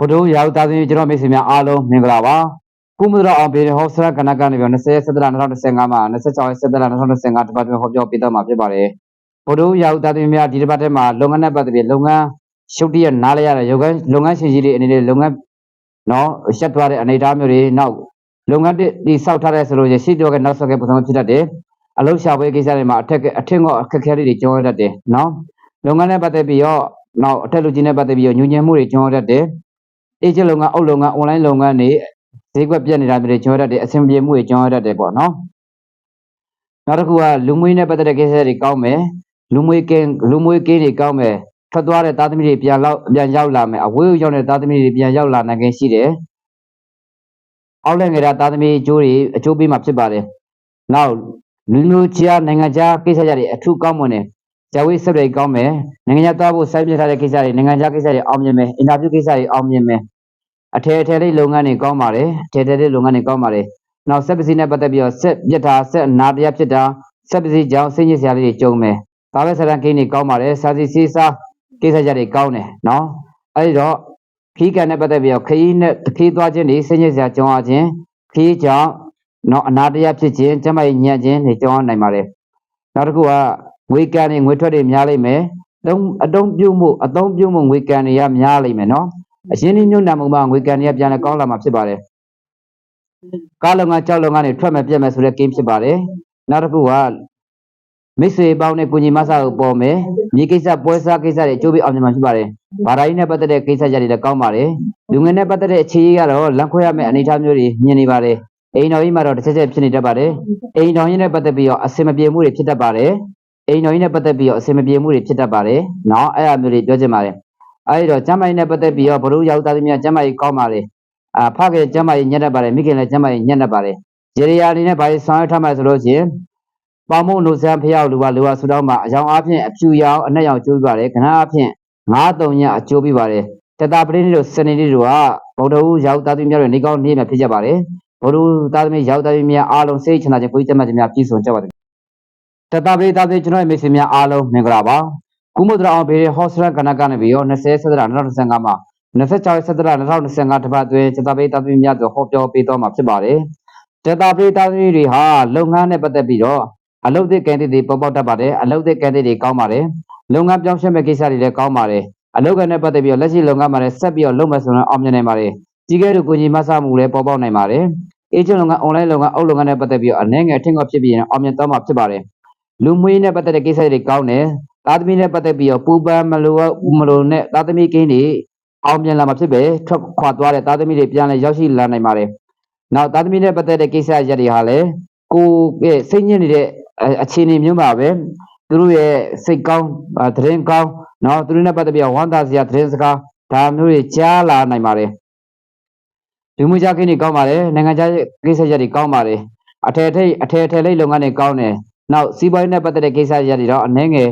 ဗုဒ္ဓရောက်သားသမီးကျွန်တော်မိတ်ဆွေများအားလုံးမင်္ဂလာပါကုမ္ပဒအောင်ပြည်ဟောစရကနကနေပြီး20စက်တလ2025မှာ26စက်တလ2025တပတ်တွင်ဟောပြောပေးတော့မှာဖြစ်ပါတယ်ဗုဒ္ဓရောက်သားသမီးများဒီတစ်ပတ်ထဲမှာလုပ်ငန်းနဲ့ပတ်သက်ပြီးလုပ်ငန်းရှုပ်တရက်နားလဲရတဲ့ရုပ်ကလုပ်ငန်းရှင်ကြီးတွေအနေနဲ့လုပ်ငန်းနော်ရှက်သွားတဲ့အနေအထားမျိုးတွေနောက်လုပ်ငန်းတိစောက်ထားတဲ့ဆိုလို့ရှိရင်ရှိတော့ကနောက်ဆက်ကပုံစံဖြစ်တတ်တယ်အလုပ်ရှာပွဲကိစ္စတွေမှာအထက်အထင်ကအခက်အခဲတွေကျုံရတတ်တယ်နော်လုပ်ငန်းနဲ့ပတ်သက်ပြီးတော့နောက်အထက်လူကြီးနဲ့ပတ်သက်ပြီးတော့ညှို့ညင်းမှုတွေကျုံရတတ်တယ် အေဂျင့်လုပ်ငန်းအုပ်လုပ်ငန်း online လုပ်ငန်းတွေဈေးကွက်ပြတ်နေတာမျိုးတွေကျွန်တော်တို့အဆင်ပြေမှုတွေကျွန်တော်တို့ပေါ့နော်နောက်တစ်ခုကလူမွေးနဲ့ပတ်သက်တဲ့ကိစ္စတွေကောင်းမယ်လူမွေးကင်းလူမွေးကင်းတွေကောင်းမယ်ထွက်သွားတဲ့သားသမီးတွေပြန်လောက်ပြန်ရောက်လာမယ်အဝေးရောက်တဲ့သားသမီးတွေပြန်ရောက်လာနိုင်ခြင်းရှိတယ်အောက်လက်ငယ်တာသားသမီးအကျိုးတွေအကျိုးပေးမှာဖြစ်ပါတယ်နောက်လူမျိုးခြားနိုင်ငံခြားကိစ္စတွေအထူးကောင်းမွန်တယ်ဇဝိဆက်တွေကောင်းမယ်နိုင်ငံခြားသွားဖို့စိုက်ပြထားတဲ့ကိစ္စတွေနိုင်ငံခြားကိစ္စတွေအောင်မြင်မယ်အင်တာဗျူးကိစ္စတွေအောင်မြင်မယ် အထည်အထည်လေးလုပ်ငန်းတွေကောင်းပါတယ်အထည်အထည်လေးလုပ်ငန်းတွေကောင်းပါတယ်နောက်ဆက်ပစ္စည်းနဲ့ပတ်သက်ပြီးတော့ဆက်ပြစ်တာဆက်နာတရားဖြစ်တာဆက်ပစ္စည်းကြောင့်စိတ်ညစ်စရာလေးတွေကြုံမယ်ဒါပဲဆရန်ကိန်းတွေကောင်းပါတယ်စာစီစီစားကိစ္စကြတွေကောင်းတယ်နော်အဲဒီတော့ခီးကန်နဲ့ပတ်သက်ပြီးတော့ခရီးနဲ့ခီးသွားခြင်းတွေစိတ်ညစ်စရာကြုံရခြင်းခီးကြောင့်နော်အနာတရားဖြစ်ခြင်းကျမကြီးညံ့ခြင်းတွေကြုံရနိုင်ပါတယ်နောက်တစ်ခုကငွေကန်တွေငွေထွက်တွေများလိမ့်မယ်အတုံးအတုံးပြုတ်မှုအတုံးပြုတ်မှုငွေကန်တွေကများလိမ့်မယ်နော် အရှင်းဒီညွန့်နာမှုမှာငွေကန်တွေကပြန်လဲကောင်းလာမှာဖြစ်ပါတယ်။ကားလုံငန်းကြောက်လုံငန်းတွေထွက်မဲ့ပြက်မဲ့ဆိုတဲ့ကိန်းဖြစ်ပါတယ်။နောက်တစ်ခုကမိတ်ဆွေပေါင်းနဲ့ကုညီမဆာကိုပေါ်မယ်။မြေကိစ္စပွဲစားကိစ္စတွေအကျိုးပေးအောင်မြင်မှာဖြစ်ပါတယ်။ဘာသာရေးနဲ့ပတ်သက်တဲ့ကိစ္စကြတွေလည်းကောင်းပါတယ်။လူငယ်နဲ့ပတ်သက်တဲ့အခြေအရကတော့လမ်းခွဲရမယ့်အနေအထားမျိုးတွေမြင်နေပါတယ်။အိမ်တော်ကြီးမှာတော့တစ်ချက်ချက်ဖြစ်နေတတ်ပါတယ်။အိမ်တော်ကြီးနဲ့ပတ်သက်ပြီးတော့အစင်မပြေမှုတွေဖြစ်တတ်ပါတယ်။အိမ်တော်ကြီးနဲ့ပတ်သက်ပြီးတော့အစင်မပြေမှုတွေဖြစ်တတ်ပါတယ်။နော်အဲ့အမျိုးတွေပြောချင်ပါတယ်။ အဲဒီတော့ကျမ်းမာရေးနဲ့ပတ်သက်ပြီးတော့ဘ ᱹ ရောက်သားသမီးများကျမ်းမာရေးကောင်းပါလေအာဖခင်ကျမ်းမာရေးညံ့တတ်ပါတယ်မိခင်လည်းကျမ်းမာရေးညံ့တတ်ပါတယ်ရေရယာအနေနဲ့ဘာလို့ဆောင်ရွက်ထားမှဆိုလို့ချင်းပေါမုံနိုဆန်းဖျောက်လူပါလူပါဆူတောင်းမှာအကြောင်းအဖြစ်အဖြူရောင်အနက်ရောင်ကျိုးပြပါတယ်ခဏအဖြစ်9-3ညအကျိုးပြပါတယ်တတပရိနေ့တို့စနေနေ့တို့ကဗုဒ္ဓဟူးရောက်သားသမီးများတွေနေကောင်းနေမှာဖြစ်ကြပါတယ်ဗုဒ္ဓဟူးသားသမီးရောက်သားသမီးများအားလုံးစိတ်ချမ်းသာခြင်းကိုယ်ကျမ်းမာခြင်းများပြည့်စုံကြပါစေတတပရိသားသမီးကျွန်တော်ရဲ့မိတ်ဆွေများအားလုံးမင်္ဂလာပါ ကုမ္မဒရာအောင်ဘေးဟော့စရကနကနေပြီးတော့20စက်တရ2025မှာ26စက်တရ2025တပတ်အတွင်းစတာပေးတာသမီများဆိုဟောပြောပေးတော့မှာဖြစ်ပါတယ်။စတာပေးတာသမီတွေဟာလုပ်ငန်းနဲ့ပတ်သက်ပြီးတော့အလုပ်သစ်ကန်တီတွေပေါ်ပေါက်တတ်ပါတယ်။အလုပ်သစ်ကန်တီတွေကောင်းပါတယ်။လုပ်ငန်းပြောင်းရွှေ့မဲ့ကိစ္စတွေလည်းကောင်းပါတယ်။အလုပ်ကနဲ့ပတ်သက်ပြီးတော့လက်ရှိလုပ်ငန်းမှာလည်းဆက်ပြီးတော့လုပ်မယ်ဆိုရင်အောင်မြင်နိုင်ပါတယ်။ကြီးကဲတို့ကိုကြီးမဆမှုလည်းပေါ်ပေါက်နိုင်ပါတယ်။အေဂျင့်လုပ်ငန်း online လုပ်ငန်းအုပ်လုပ်ငန်းနဲ့ပတ်သက်ပြီးတော့အနေငယ်အထင်ကဖြစ်ပြီးရင်အောင်မြင်တော့မှာဖြစ်ပါတယ်။လူမှုရေးနဲ့ပတ်သက်တဲ့ကိစ္စတွေကောင်းတယ်။ သားသမီးနဲ့ပတ်သက်ပြီးတော့ပူပန်မလို့မလို့နဲ့သားသမီးကင်းတွေအောင်မြင်လာမှာဖြစ်ပဲထွက်ခွာသွားတဲ့သားသမီးတွေပြန်လဲရောက်ရှိလာနိုင်ပါတယ်။နောက်သားသမီးနဲ့ပတ်သက်တဲ့ကိစ္စရက်တွေဟာလည်းကိုယ့်ရဲ့စိတ်ညစ်နေတဲ့အခြေအနေမျိုးပါပဲသူတို့ရဲ့စိတ်ကောင်းသတင်းကောင်းနော်သူတို့နဲ့ပတ်သက်ပြီးတော့ဝမ်းသာစရာသတင်းစကားဒါမျိုးတွေကြားလာနိုင်ပါတယ်။လူမှုကြကိန်းတွေကောင်းပါတယ်နိုင်ငံခြားကိစ္စရက်တွေကောင်းပါတယ်အထယ်ထိတ်အထယ်ထယ်လေးလုပ်ငန်းတွေကောင်းတယ်နောက်စီးပွားရေးနဲ့ပတ်သက်တဲ့ကိစ္စရက်တွေတော့အနှဲငယ်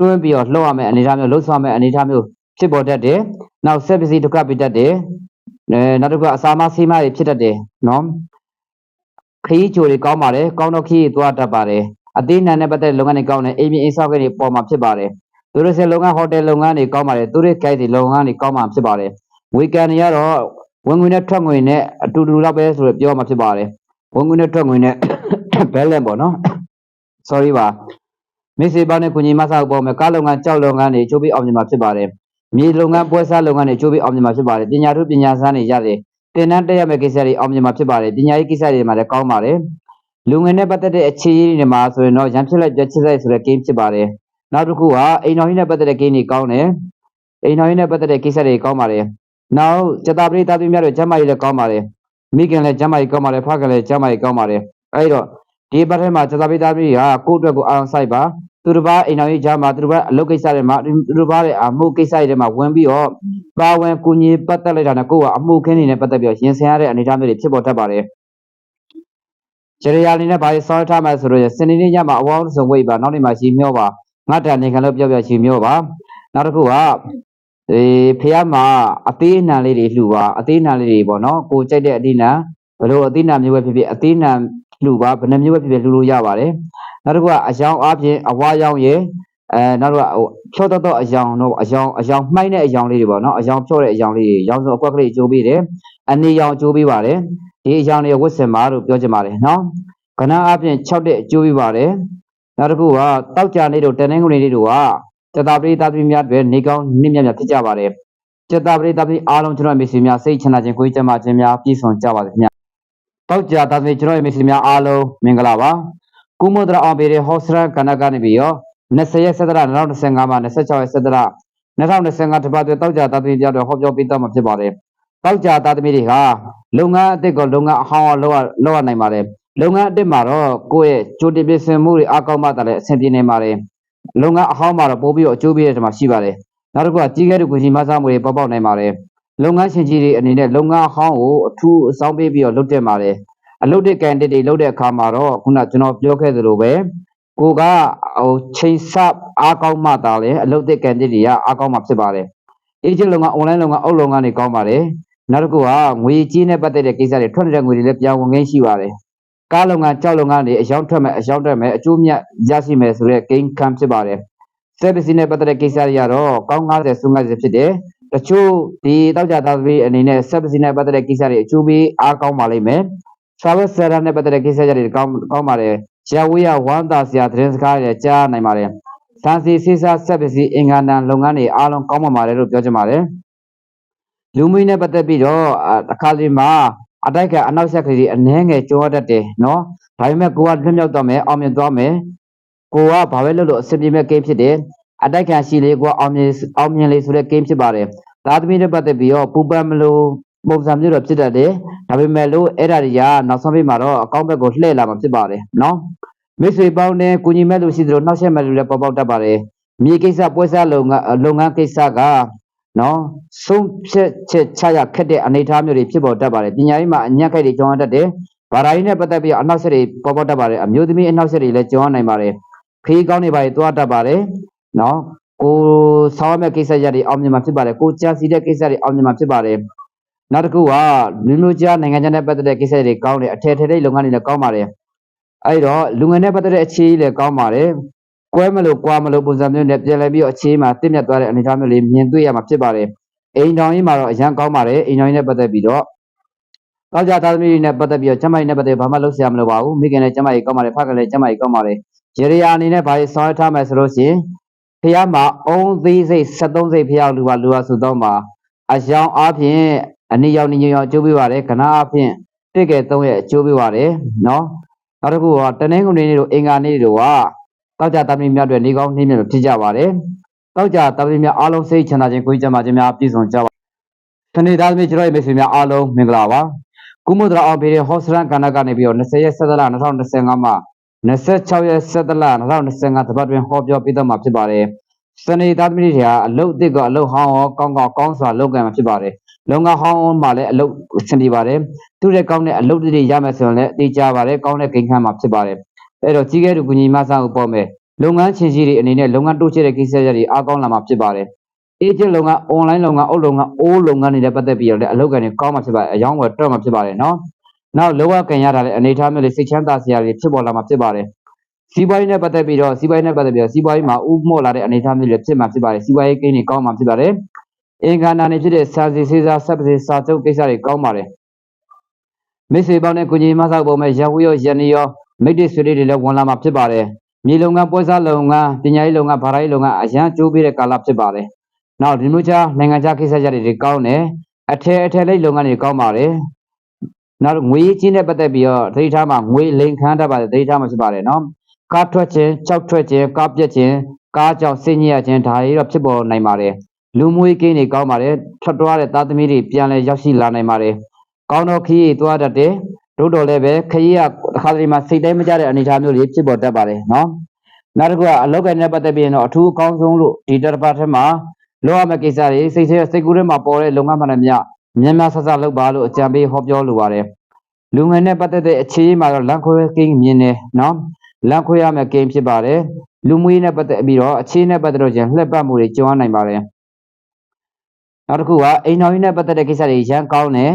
တွင်းပြီးတော့လှုပ်ရမယ့်အနေအထားမျိုးလှုပ်ဆောင်မယ့်အနေအထားမျိုးဖြစ်ပေါ်တတ်တယ်။နောက်ဆက်ပစ္စည်းဒုက္ခပေးတတ်တယ်။အဲနောက်တစ်ခုကအစာမဆေးမတွေဖြစ်တတ်တယ်နော်။ခရီးချိုတွေကောင်းပါတယ်။ကောင်းတော့ခရီးသွားတတ်ပါတယ်။အသေးနံနဲ့ပတ်သက်တဲ့လုပ်ငန်းတွေကောင်းတယ်။အိမ်ပြင်အိမ်ဆောက်ကိန်းတွေပေါ်မှာဖြစ်ပါတယ်။သူတို့စလုပ်ငန်းဟိုတယ်လုပ်ငန်းတွေကောင်းပါတယ်။သူတို့ဂိုက်တွေလုပ်ငန်းတွေကောင်းမှာဖြစ်ပါတယ်။ဝေကန်တွေကတော့ဝင်ငွေနဲ့ထွက်ငွေနဲ့အတူတူတော့ပဲဆိုတော့ပြောမှာဖြစ်ပါတယ်။ဝင်ငွေနဲ့ထွက်ငွေနဲ့ balance ပေါ့နော်။ sorry ပါ။ မိတ်ဆွေပေါင်းနဲ့ကုညီမဆောက်ပေါ်မယ်ကားလုပ်ငန်းကြောက်လုပ်ငန်းတွေအကျိုးပေးအောင်မြင်မှာဖြစ်ပါတယ်။မြေလုပ်ငန်းပွဲစားလုပ်ငန်းတွေအကျိုးပေးအောင်မြင်မှာဖြစ်ပါတယ်။ပညာထုပညာစမ်းတွေရတယ်။တင်တန်းတက်ရမယ့်ကိစ္စတွေအောင်မြင်မှာဖြစ်ပါတယ်။ပညာရေးကိစ္စတွေမှာလည်းကောင်းပါတယ်။လူငယ်နဲ့ပတ်သက်တဲ့အခြေအရေးတွေမှာဆိုရင်တော့ရန်ဖြစ်လိုက်ပြက်ချစ်လိုက်ဆိုတဲ့ game ဖြစ်ပါတယ်။နောက်တစ်ခုကအိမ်တော်ကြီးနဲ့ပတ်သက်တဲ့ game တွေကောင်းတယ်။အိမ်တော်ကြီးနဲ့ပတ်သက်တဲ့ကိစ္စတွေကောင်းပါတယ်။နောက်စတာပရိသတ်သမီးများတို့ကျမ်းမာရေးလည်းကောင်းပါတယ်။မိခင်လည်းကျမ်းမာရေးကောင်းပါတယ်ဖခင်လည်းကျမ်းမာရေးကောင်းပါတယ်။အဲဒီတော့ဒီဘက်ထဲမှာစတာပရိသတ်သမီးကကိုယ့်အတွက်ကိုအာရုံစိုက်ပါ။ သူတစ်ပါးအိမ်တော်ကြီးကြားမှာသူတစ်ပါးအလုပ်ကိစ္စတွေမှာသူတစ်ပါးရဲ့အမှုကိစ္စတွေမှာဝင်ပြီးတော့ပါဝင်ကူညီပတ်သက်လိုက်တာနဲ့ကိုယ့်ကအမှုခင်းနေနဲ့ပတ်သက်ပြီးတော့ရင်ဆိုင်ရတဲ့အနေအထားမျိုးတွေဖြစ်ပေါ်တတ်ပါတယ်။ဂျေရီယာအနေနဲ့ဘာလို့ဆောင်းထားမှဆိုတော့စနေနေ့ညမှာအဝေါင်းဆုံးဝိတ်ပါနောက်နေ့မှာရှီမျောပါငါတန်နေခံလို့ပြောပြရှီမျောပါနောက်တစ်ခုကဒီဖះမှာအသေးအနှံလေးတွေလှူပါအသေးအနှံလေးတွေပေါ့နော်ကိုကြိုက်တဲ့အသေးအနှံဘယ်လိုအသေးအနှံမျိုးပဲဖြစ်ဖြစ်အသေးအနှံလှူပါဘယ်နှမျိုးပဲဖြစ်ဖြစ်လှူလို့ရပါတယ် နောက်တစ်ခုကအယောင်အပြင်အဝါရောင်ရယ်အဲနောက်တော့ဟိုဖြောတော့တော့အယောင်တော့အယောင်အယောင်မှိုင်းတဲ့အယောင်လေးတွေပေါ့နော်အယောင်ဖြောတဲ့အယောင်လေးတွေရောင်စုံအကွက်ကလေးအကျိုးပေးတယ်အနေရောင်အကျိုးပေးပါတယ်ဒီအယောင်တွေဝတ်ဆင်ပါလို့ပြောချင်ပါတယ်နော်ခဏအပြင်6တဲ့အကျိုးပေးပါတယ်နောက်တစ်ခုကတောက်ကြနေတို့တနင်္ဂနွေနေ့တို့ကတတပရိသတ်သမီးများတွေနေကောင်းနေမြတ်များဖြစ်ကြပါတယ်ကျက်တာပရိသတ်သမီးအားလုံးကျွန်တော်မိတ်ဆွေများစိတ်ချမ်းသာခြင်းကိုယ်ကျမ်းမာခြင်းများပြည့်စုံကြပါစေခင်ဗျတောက်ကြတာသမီးကျွန်တော်မိတ်ဆွေများအားလုံးမင်္ဂလာပါ ကုမုဒရာအောင်ပေရဲ့ဟောစရကနကနေပြီးရော20ရက်ဆက်တရ2025မှာ26ရက်ဆက်တရ2025တပတ်တွင်တောက်ကြတာသမီးပြတော့ဟောပြောပေးတော့မှာဖြစ်ပါတယ်။တောက်ကြတာသမီးတွေဟာလုပ်ငန်းအသစ်ကလုပ်ငန်းအဟောင်းအောင်လုပ်ရလုပ်ရနိုင်ပါတယ်။လုပ်ငန်းအသစ်မှာတော့ကိုယ့်ရဲ့ကြိုတင်ပြင်ဆင်မှုတွေအကောက်မှတလည်းအဆင်ပြေနေပါတယ်။လုပ်ငန်းအဟောင်းမှာတော့ပို့ပြီးတော့အကျိုးပေးတဲ့တမှာရှိပါတယ်။နောက်တစ်ခုကကြီးကဲတဲ့ကိုကြီးမဆားမှုတွေပေါက်ပေါက်နိုင်ပါတယ်။လုပ်ငန်းရှင်ကြီးတွေအနေနဲ့လုပ်ငန်းအဟောင်းကိုအထူးအဆောင်ပေးပြီးတော့လုပ်တက်ပါတယ်။ အလုပ်တဲ့ကန်တစ်တွေလုပ်တဲ့အခါမှာတော့ခုနကျွန်တော်ပြောခဲ့သလိုပဲကိုကဟိုချိန်ဆအားကောင်းမှသာလေအလုပ်တဲ့ကန်တစ်တွေကအားကောင်းမှဖြစ်ပါတယ်။ agent လုပ်ငန်း online လုပ်ငန်းအုပ်လုပ်ငန်းတွေကောင်းပါတယ်။နောက်တစ်ခုကငွေကြီးနဲ့ပတ်သက်တဲ့ကိစ္စတွေထွက်နေတဲ့ငွေတွေလည်းပြောင်းဝင်ငင်းရှိပါတယ်။ကားလုပ်ငန်းကြောက်လုပ်ငန်းတွေအယောင်ထွက်မဲ့အယောင်ထွက်မဲ့အကျိုးမြတ်ရရှိမယ်ဆိုတဲ့ gain ခံဖြစ်ပါတယ်။ service နဲ့ပတ်သက်တဲ့ကိစ္စတွေကတော့ကောင်း90စု90ဖြစ်တယ်။တချို့ဒီတောက်ကြသားသမီးအနေနဲ့ service နဲ့ပတ်သက်တဲ့ကိစ္စတွေအကျိုးပေးအားကောင်းပါလိမ့်မယ်။ service center နဲ့ပတ်သက်တဲ့ကိစ္စတွေကောင်းကောင်းပါတယ်။ရှာဝေးရဝမ်းသာစရာသတင်းစကားတွေကြားနိုင်ပါတယ်။စံစီစေးစားဆက်ပစ္စည်းအင်္ဂါနံလုပ်ငန်းတွေအားလုံးကောင်းပါပါတယ်လို့ပြောချင်ပါတယ်။လူမှုရေးနဲ့ပတ်သက်ပြီးတော့အာတစ်ခါစီမှာအတိုက်ခံအနောက်ဆက်ကလေးအနှဲငယ်ကြောတတ်တယ်နော်။ဒါပေမဲ့ကိုကလွတ်မြောက်တော့မယ်အောင်မြင်သွားမယ်။ကိုကဘာပဲလုပ်လို့အဆင်ပြေမဲ့ကိန်းဖြစ်တယ်။အတိုက်ခံရှိလေကိုကအောင်မြင်အောင်မြင်လေဆိုတဲ့ကိန်းဖြစ်ပါတယ်။သားသမီးနဲ့ပတ်သက်ပြီးတော့ပူပန်မလို့ ပုံစံမျိုးတော့ဖြစ်တတ်တယ်။ဒါပေမဲ့လို့အဲ့ဒါတွေကနောက်ဆုံးပြီးမှာတော့အကောင့်ဘက်ကိုလှည့်လာမှာဖြစ်ပါတယ်နော်။မိတ်ဆွေပေါင်းနဲ့ကုညီမဲ့လို့ရှိသလိုနှောက်ယှက်မဲ့လို့လည်းပေါ်ပေါက်တတ်ပါတယ်။မြေကိစ္စပွဲစားလုပ်ငန်းလုပ်ငန်းကိစ္စကနော်ဆုံးဖြတ်ချက်ချရခက်တဲ့အနေအထားမျိုးတွေဖြစ်ပေါ်တတ်ပါတယ်။ပညာရေးမှာအညံ့ခိုက်တွေကြောင်းရတတ်တယ်။ဘာသာရေးနဲ့ပတ်သက်ပြီးအနောက်ဆက်တွေပေါ်ပေါက်တတ်ပါတယ်။အမျိုးသမီးအနောက်ဆက်တွေလည်းကြောင်းနိုင်ပါတယ်။ခရီးကောင်းတွေပါတွားတတ်ပါတယ်။နော်ကိုဆောင်းမဲ့ကိစ္စရတွေအောင်မြင်မှာဖြစ်ပါတယ်။ကိုကြာစီတဲ့ကိစ္စတွေအောင်မြင်မှာဖြစ်ပါတယ်။ နောက်တစ်ခုကလူမျိုးကြားနိုင်ငံခြားနဲ့ပတ်သက်တဲ့ကိစ္စတွေကောင်းတယ်အထည်ထည်တဲ့လုပ်ငန်းတွေလည်းကောင်းပါတယ်အဲ့တော့လူငယ်နဲ့ပတ်သက်တဲ့အခြေအလည်းကောင်းပါတယ်ကွဲမလို့ကွာမလို့ပုံစံမျိုးနဲ့ပြန်လဲပြီးတော့အခြေမှာတင့်မြတ်သွားတဲ့အနေအထားမျိုးလေးမြင်တွေ့ရမှာဖြစ်ပါတယ်အိမ်တော်ကြီးမှာတော့အရန်ကောင်းပါတယ်အိမ်တော်ကြီးနဲ့ပတ်သက်ပြီးတော့တောက်ကြသားသမီးတွေနဲ့ပတ်သက်ပြီးတော့ကျမကြီးနဲ့ပတ်သက်ဘာမှလုပ်ဆရာမလိုပါဘူးမိခင်လည်းကျမကြီးကောင်းပါတယ်ဖခင်လည်းကျမကြီးကောင်းပါတယ်ရေရယာအနေနဲ့ဘာကြီးဆောင်းထားမယ်ဆိုလို့ရှိရင်ဖះမှာအုံးသေးစိတ်73စိတ်ဖះလူပါလူပါဆိုတော့မှာအယောင်အားဖြင့် အနိယောင်နိညောင်အကျိုးပေးပါတယ်ခဏအားဖြင့်တစ်ကဲ3ရဲ့အကျိုးပေးပါတယ်နော်နောက်တစ်ခုကတနင်္ဂနွေနေ့တို့အင်္ဂါနေ့တို့ကတောက်ကြသမီးများတွေနေကောင်းနေမြတ်ဖြစ်ကြပါတယ်တောက်ကြသမီးများအားလုံးစိတ်ချမ်းသာခြင်းကိုယ်ကျမ်းမာခြင်းများပြည့်စုံကြပါခဏသားသမီးကျွန်တော်ရဲ့မိတ်ဆွေများအားလုံးမင်္ဂလာပါကုမုဒရာအောင်ပေရဲ့ဟောစရန်ကဏ္ဍကနေပြီးတော့20ရက်17လ2025မှာ26ရက်17လ2025တပတ်တွင်ဟောပြောပေးတော့မှာဖြစ်ပါတယ် စနေသားသမီးတွေကအလုတ်အစ်ကအလုတ်ဟောင်းရောကောင်းကောင်းကောင်းစွာလုပ်ကံမှာဖြစ်ပါတယ်လုံငါဟောင်းမှာလည်းအလုတ်ဆင်ပြပါတယ်သူတဲ့ကောင်းတဲ့အလုတ်တွေရမယ်ဆိုရင်လည်းသိကြပါတယ်ကောင်းတဲ့ဂိမ်းခန်းမှာဖြစ်ပါတယ်အဲ့တော့ကြီးကဲတူကူညီမဆန်းကိုပေါ်မယ်လုပ်ငန်းချင်းကြီးတွေအနေနဲ့လုပ်ငန်းတိုးချဲ့တဲ့ကိစ္စတွေအားကောင်းလာမှာဖြစ်ပါတယ်အေဂျင့်လုပ်ငန်း online လုပ်ငန်းအုပ်လုပ်ငန်းအိုးလုပ်ငန်းတွေနဲ့ပတ်သက်ပြီးတော့လည်းအလုပ်ကနေကောင်းမှာဖြစ်ပါတယ်အယောင်းဝယ်တော့မှာဖြစ်ပါတယ်နော်နောက်လောကကန်ရတာလည်းအနေထားမျိုးလေးစိတ်ချမ်းသာစရာတွေဖြစ်ပေါ်လာမှာဖြစ်ပါတယ် စီးပွားရေးနဲ့ပတ်သက်ပြီးတော့စီးပွားရေးနဲ့ပတ်သက်ပြီးတော့စီးပွားရေးမှာဥမော့လာတဲ့အနေအထားမျိုးတွေဖြစ်မှာဖြစ်ပါတယ်စီးပွားရေးကိန်းတွေကောင်းမှာဖြစ်ပါတယ်အင်္ဂါနာနေဖြစ်တဲ့စာစီစေးစားဆက်ပစီစာချုပ်ကိစ္စတွေကောင်းပါတယ်မိတ်ဆွေပေါင်းနဲ့ကိုကြီးမဆောက်ပုံမဲ့ရဝရောရနီရောမိတ်တိဆွေလေးတွေလည်းဝင်လာမှာဖြစ်ပါတယ်မြေလုံငန်းပွဲစားလုံငန်းပညာရေးလုံငန်းဘာသာရေးလုံငန်းအရန်ကျိုးပေးတဲ့ကာလဖြစ်ပါတယ်နောက်ဒီလိုချာနိုင်ငံခြားကိစ္စကြတွေကောင်းတယ်အထည်အထည်လေးလုပ်ငန်းတွေကောင်းပါတယ်နောက်ငွေကြီးနဲ့ပတ်သက်ပြီးတော့ဒိဋ္ဌာမှာငွေလိန်ခမ်းတတ်ပါတယ်ဒိဋ္ဌာမှာဖြစ်ပါတယ်နော် ကားထွက်ခြင်းကြောက်ထွက်ခြင်းကားပြက်ခြင်းကားကြောင့်စိတ်ညစ်ရခြင်းဒါတွေတော့ဖြစ်ပေါ်နိုင်ပါတယ်လူမွေးကိန်းတွေကောင်းပါတယ်ထွက်သွားတဲ့သားသမီးတွေပြန်လဲရောက်ရှိလာနိုင်ပါတယ်ကောင်းတော့ခရီးသွားတတ်တယ်တို့တော်လည်းပဲခရီးကတစ်ခါတလေမှစိတ်တိုင်းမကြတဲ့အနေအထားမျိုးတွေဖြစ်ပေါ်တတ်ပါတယ်နော်နောက်တစ်ခုကအလောက်ကနဲ့ပတ်သက်ပြီးရင်တော့အထူးအကောင်းဆုံးလို့ဒီတစ်ပတ်ထဲမှာလောရမယ့်ကိစ္စတွေစိတ်ထဲစိတ်ကူးထဲမှာပေါ်တဲ့လုပ်ငန်းမှန်သမျှမြန်မြန်ဆဆလုပ်ပါလို့အကြံပေးဟောပြောလိုပါတယ်လူငယ်နဲ့ပတ်သက်တဲ့အခြေအမှာတော့လန်ခွဲကိန်းမြင်တယ်နော် လန်ခွဲရမယ့်ကိန်းဖြစ်ပါတယ်လူမွေးနဲ့ပတ်သက်ပြီးတော့အခြေနဲ့ပတ်သက်တော့ကျန်လှက်ပတ်မှုတွေကြုံရနိုင်ပါတယ်နောက်တစ်ခုကအိမ်တော်ကြီးနဲ့ပတ်သက်တဲ့ကိစ္စတွေရန်ကောင်းတယ်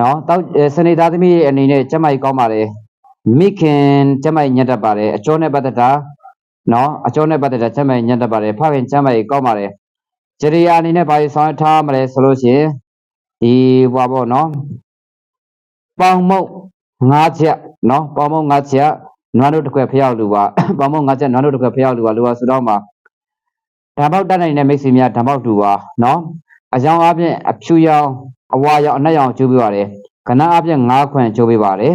နော်တောက်စနေသားသမီးရဲ့အနေနဲ့ကျမကြီးကောင်းပါတယ်မိခင်ကျမကြီးညက်တတ်ပါတယ်အကျော်နဲ့ပတ်သက်တာနော်အကျော်နဲ့ပတ်သက်တဲ့ချမ်းမိုင်ညံ့တတ်ပါတယ်ဖခင်ချမ်းမိုင်ကောက်ပါတယ်ကြရိယာအနေနဲ့ဘာလို့ဆောင်ရွက်ထားမလဲဆိုလို့ရှိရင်ဒီဟွာပေါ့နော်ပေါင်မုတ်၅ချက်နော်ပေါင်မုတ်၅ချက် နွားတို့တစ်ခွက်ဖျောက်လူပါပေါင်မုတ်၅ချက်နွားတို့တစ်ခွက်ဖျောက်လူပါလူပါဆိုတော့မှာဓာတ်ပေါက်တက်နိုင်တဲ့မိတ်ဆွေများဓာတ်ပေါက်လူပါနော်အကြောင်းအပြင်အဖြူရောင်အဝါရောင်အနက်ရောင်ကျိုးပေးပါတယ်ကဏ္ဍအပြင်၅ခွန့်ကျိုးပေးပါတယ်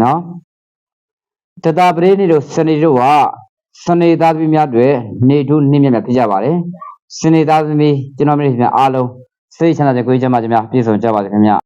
နော်တတပရိနေတို့စနေတို့ကစနေသားသမီးများတွေနေထုနှင်းမြတ်မြတ်ဖြစ်ကြပါတယ်စနေသားသမီးကျွန်တော်မျိုးများအားလုံးစိတ်ချမ်းသာတဲ့ကိုယ်ချမ်းသာကြများပြည့်စုံကြပါစေခင်ဗျ